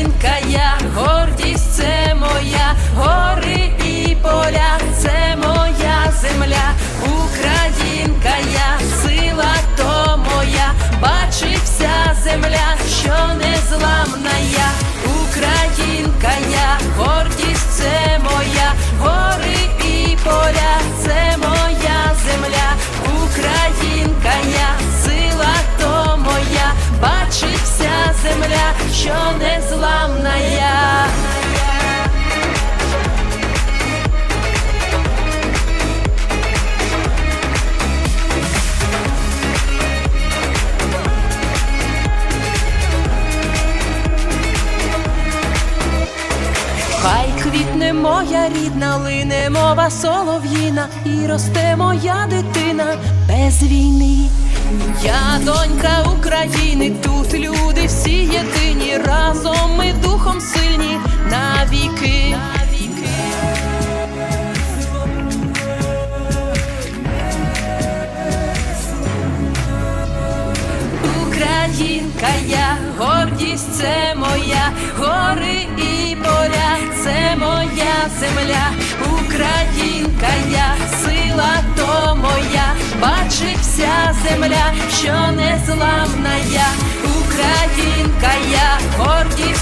Українка, я що незламна я. Хай квітне моя рідна, лине мова солов'їна, і росте моя дитина без війни. Я донька України, тут люди всі єдині, разом ми духом сильні навіки. Українка, я гордість це моя, гори і поля, це моя земля, Українка, вся земля, що незламна я, українка я гордість.